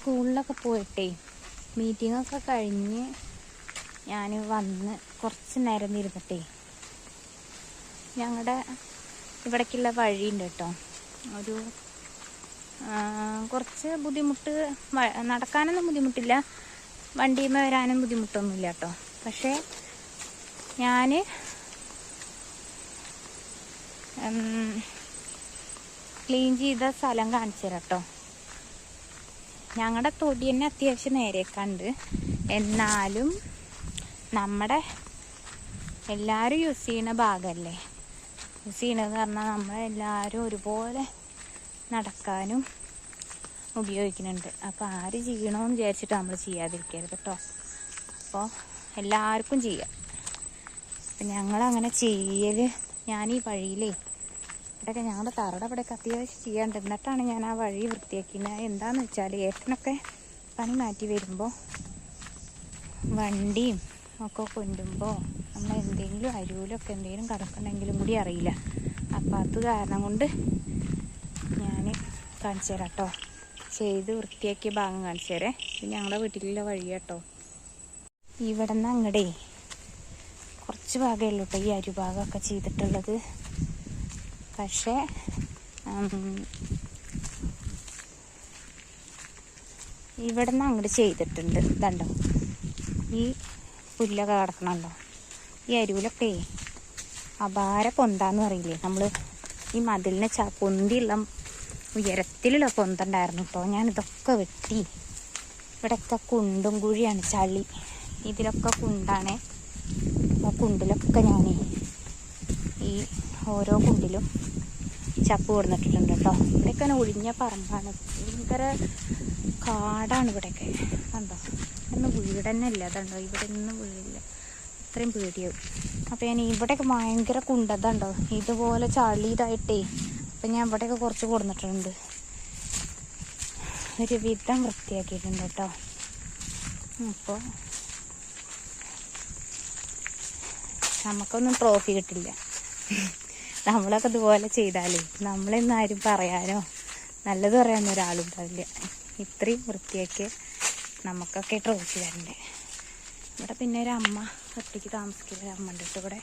സ്കൂളിലൊക്കെ പോയിട്ടേ മീറ്റിങ്ങൊക്കെ കഴിഞ്ഞ് ഞാൻ വന്ന് കുറച്ച് നേരം ഇരുന്നിട്ടേ ഞങ്ങളുടെ ഇവിടേക്കുള്ള വഴിയുണ്ട് കേട്ടോ. ഒരു കുറച്ച് ബുദ്ധിമുട്ട് നടക്കാനൊന്നും ബുദ്ധിമുട്ടില്ല. വണ്ടിയുമ്മ വരാനും ബുദ്ധിമുട്ടൊന്നുമില്ല കേട്ടോ. പക്ഷേ ഞാൻ ക്ലീൻ ചെയ്ത സ്ഥലം കാണിച്ചു തരാം കേട്ടോ. ഞങ്ങളുടെ തൊടി തന്നെ അത്യാവശ്യം നേരെയൊക്കെ എന്നാലും നമ്മുടെ എല്ലാവരും യൂസ് ചെയ്യുന്ന ഭാഗമല്ലേ യൂസ് ചെയ്യണതെന്ന് പറഞ്ഞാൽ നമ്മളെല്ലാവരും ഒരുപോലെ നടക്കാനും ഉപയോഗിക്കുന്നുണ്ട്. അപ്പോൾ ആര് ചെയ്യണമെന്ന് വിചാരിച്ചിട്ട് നമ്മൾ ചെയ്യാതിരിക്കരുത് കേട്ടോ അപ്പോൾ എല്ലാവർക്കും ചെയ്യാം. അപ്പം ഞങ്ങളങ്ങനെ ചെയ്യൽ ഞാൻ ഈ വഴിയിലേ ഇവിടെയൊക്കെ ഞങ്ങളുടെ തറയുടെ അവിടെയൊക്കെ അത്യാവശ്യം ചെയ്യാണ്ട് എന്നിട്ടാണ് ഞാൻ ആ വഴി വൃത്തിയാക്കിയത് എന്താണെന്ന് വെച്ചാൽ ഏട്ടനൊക്കെ പണി മാറ്റി വരുമ്പോൾ വണ്ടിയും ഒക്കെ കൊണ്ടുമ്പോൾ നമ്മൾ എന്തെങ്കിലും അരുവിലൊക്കെ എന്തെങ്കിലും കിടക്കണമെങ്കിലും കൂടി അറിയില്ല. അപ്പം അത് കാരണം കൊണ്ട് ഞാൻ കാണിച്ചു തരാം കേട്ടോ ചെയ്ത് വൃത്തിയാക്കിയ ഭാഗം കാണിച്ചു തരേ. ഇത് ഞങ്ങളുടെ വീട്ടിലുള്ള വഴി കേട്ടോ ഇവിടെ നിന്ന് അങ്ങടേ കുറച്ച് ഭാഗമേ ഉള്ളൂ കേട്ടോ ഈ അരുഭാഗമൊക്കെ ചെയ്തിട്ടുള്ളത്. പക്ഷേ ഇവിടെ നിന്ന് അങ്ങോട്ട് ചെയ്തിട്ടുണ്ട്. ഇതുണ്ടോ? ഈ പുല്ലൊക്കെ കിടക്കണല്ലോ. ഈ അരുവിലൊക്കെ അപാര പൊന്താന്ന് പറയില്ലേ? നമ്മൾ ഈ മതിലിനെ ച പൊന്തിയുള്ള ഉയരത്തിലുള്ള പൊന്തുണ്ടായിരുന്നു കേട്ടോ ഞാനിതൊക്കെ വെട്ടി. ഇവിടെയൊക്കെ കുണ്ടും കുഴിയാണ് ചളി. ഇതിലൊക്കെ കുണ്ടാണ്. ആ കുണ്ടിലൊക്കെ ഞാൻ ഈ ഓരോ കുണ്ടിലും ചപ്പ് കൊടുത്തിട്ടുണ്ട് കേട്ടോ. ഇവിടെയൊക്കെ ഇങ്ങനെ ഒഴിഞ്ഞ പറമ്പാണ്. ഭയങ്കര കാടാണ് ഇവിടെയൊക്കെ. കണ്ടോ? ഇന്ന് വീട് തന്നെ ഇല്ല. അതുണ്ടോ ഇവിടെ ഒന്നും വീടില്ല. അത്രയും പേടിയാവും. അപ്പോൾ ഞാൻ ഇവിടെയൊക്കെ ഭയങ്കര കുണ്ടതുണ്ടോ ഇതുപോലെ ചളി ഇതായിട്ടേ അപ്പം ഞാൻ ഇവിടെയൊക്കെ കുറച്ച് കൊടുത്തിട്ടുണ്ട് ഒരു വിധം വൃത്തിയാക്കിയിട്ടുണ്ട് കേട്ടോ. അപ്പോൾ നമുക്കൊന്നും ട്രോഫി കിട്ടില്ല. നമ്മളൊക്കെ ഇതുപോലെ ചെയ്താലേ നമ്മളെന്ന് ആരും പറയാനോ? നല്ലത് പറയാനോ ഒരാളും ഉണ്ടാവില്ല. ഇത്രയും വൃത്തിയൊക്കെ നമുക്കൊക്കെ ട്രോച്ച് തരണ്ടേ. ഇവിടെ പിന്നെ ഒരു അമ്മ ഒറ്റയ്ക്ക് താമസിക്കുന്ന ഒരു അമ്മ ഉണ്ട് ഇവിടെ.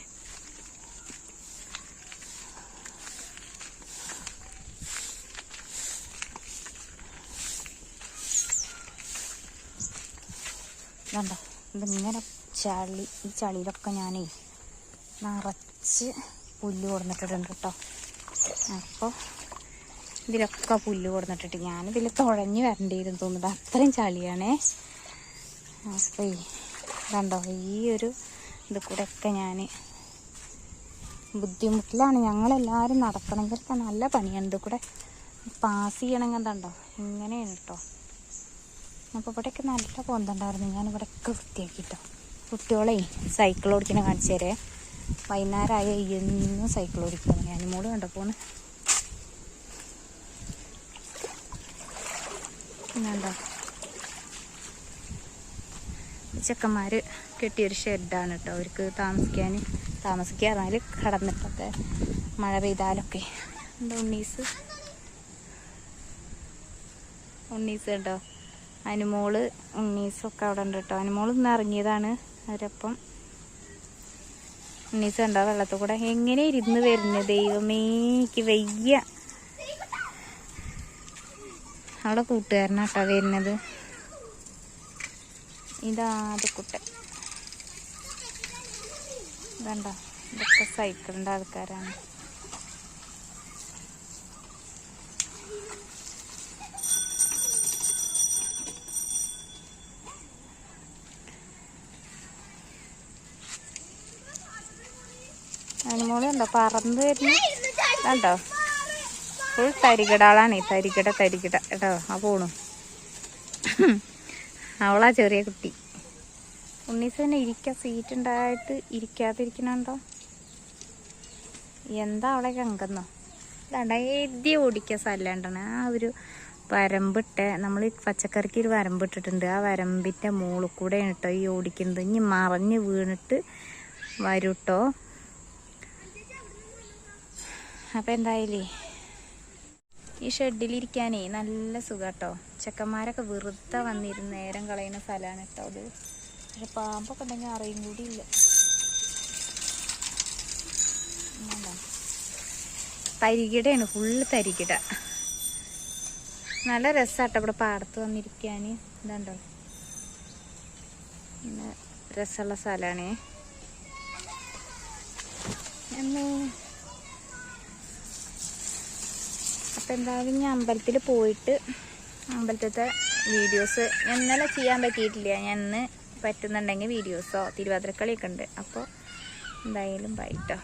കണ്ടോ? ഇതിങ്ങനെ ചളി ഈ ചളിയിലൊക്കെ ഞാനേ നിറച്ച് പുല്ല് കൊടുന്നിട്ടിട്ടുണ്ട് കേട്ടോ അപ്പോൾ ഇതിലൊക്കെ പുല്ല് കൊടുന്നിട്ടിട്ട് ഞാനിതിൽ തുഴഞ്ഞ് വരണ്ടിയിരുന്നു തോന്നുന്നത് അത്രയും ചളിയാണേ. അപ്പോൾ കണ്ടോ ഈ ഒരു ഇത് കൂടെ ഒക്കെ ഞാൻ ബുദ്ധിമുട്ടിലാണ്. ഞങ്ങളെല്ലാവരും നടക്കണമെങ്കിൽ നല്ല പണിയാണ്. ഇത് കൂടെ പാസ് ചെയ്യണമെങ്കിൽ എന്താണ്ടോ ഇങ്ങനെയാണ് കേട്ടോ അപ്പോൾ ഇവിടെയൊക്കെ നല്ല പൊന്തുണ്ടായിരുന്നു. ഞാൻ ഇവിടെയൊക്കെ വൃത്തിയാക്കിട്ടോ. കുട്ടികളെ സൈക്കിൾ ഓടിക്കണ കാണിച്ചു തരേ. വൈകുന്നേരമായ എന്നും സൈക്കിൾ ഓടിക്കുന്നത് മോൾ കണ്ടപ്പോൾ പിന്നെന്താ ചെക്കന്മാർ കെട്ടിയൊരു ഷെഡാണ് കേട്ടോ. അവർക്ക് താമസിക്കാൻ താമസിക്കുക പറഞ്ഞാൽ കടന്നിട്ടൊക്കെ മഴ പെയ്താലൊക്കെ. എന്താ ഉണ്ണീസ്? ഉണ്ണീസ് കേട്ടോ അനുമോൾ ഉണ്ണീസൊക്കെ അവിടെ ഉണ്ട് കേട്ടോ. അനുമോൾ ഇന്ന് ഇറങ്ങിയതാണ്. അവരപ്പം ഉണ്ണീസ് കണ്ടോ വെള്ളത്തിൽ കൂടെ. എങ്ങനെ ഇരുന്ന് വരുന്നത് ദൈവമേ എനിക്ക് വയ്യ. അവിടെ കൂട്ടുകാരനാട്ടോ വരുന്നത്. ഇതാത് കുട്ടൻ. ഇതണ്ടോ? ഇതൊക്കെ സൈക്കിളിന്റെ ആൾക്കാരാണ്. അനുമോൾ ഉണ്ടോ പറന്ന് വരുന്നു. കണ്ടോ? ഫുൾ തരികിടാളാണ് തരികിട തരികിട. കേട്ടോ ആ പോണു. അവളാ ചെറിയ കുട്ടി. ഉണ്ണീസ് തന്നെ ഇരിക്കാൻ സീറ്റ് ഉണ്ടായിട്ട് ഇരിക്കാതിരിക്കണുണ്ടോ? എന്താ അവളെ കങ്കന്നോ? ഇതാണ്ട എഴുതി ഓടിക്കുക ആ ഒരു വരമ്പിട്ട നമ്മൾ പച്ചക്കറിക്ക് ഒരു വരമ്പിട്ടിട്ടുണ്ട് ആ വരമ്പിന്റെ മുകളിൽ കൂടെയാണ് കേട്ടോ ഈ ഓടിക്കുന്നത്. ഇനി മറിഞ്ഞ് വീണിട്ട് വരും കേട്ടോ അപ്പം എന്തായാലേ ഈ ഷെഡിലിരിക്കാനേ നല്ല സുഖാട്ടോ. ചെക്കന്മാരൊക്കെ വെറുതെ വന്നിരുന്ന് നേരം കളയുന്ന സ്ഥലമാണ് കേട്ടോ അത് പക്ഷെ പാമ്പൊക്കെ ഉണ്ടെങ്കിൽ അറിയും കൂടി ഇല്ല. തരികിടയാണ് ഫുള്ള് തരികിട. നല്ല രസാട്ടോ ഇവിടെ പാടത്ത് വന്നിരിക്കാൻ ഇതുണ്ടോ? രസമുള്ള സ്ഥലമാണേ എന്ന് അപ്പം എന്തായാലും ഞാൻ അമ്പലത്തിൽ പോയിട്ട് അമ്പലത്തിലത്തെ വീഡിയോസ് ഇന്നലെ ചെയ്യാൻ പറ്റിയിട്ടില്ല. ഞാൻ ഇന്ന് പറ്റുന്നുണ്ടെങ്കിൽ വീഡിയോസോ തിരുവാതിരക്കളിയൊക്കെ ഉണ്ട്. അപ്പോൾ എന്തായാലും ബൈട്ടോ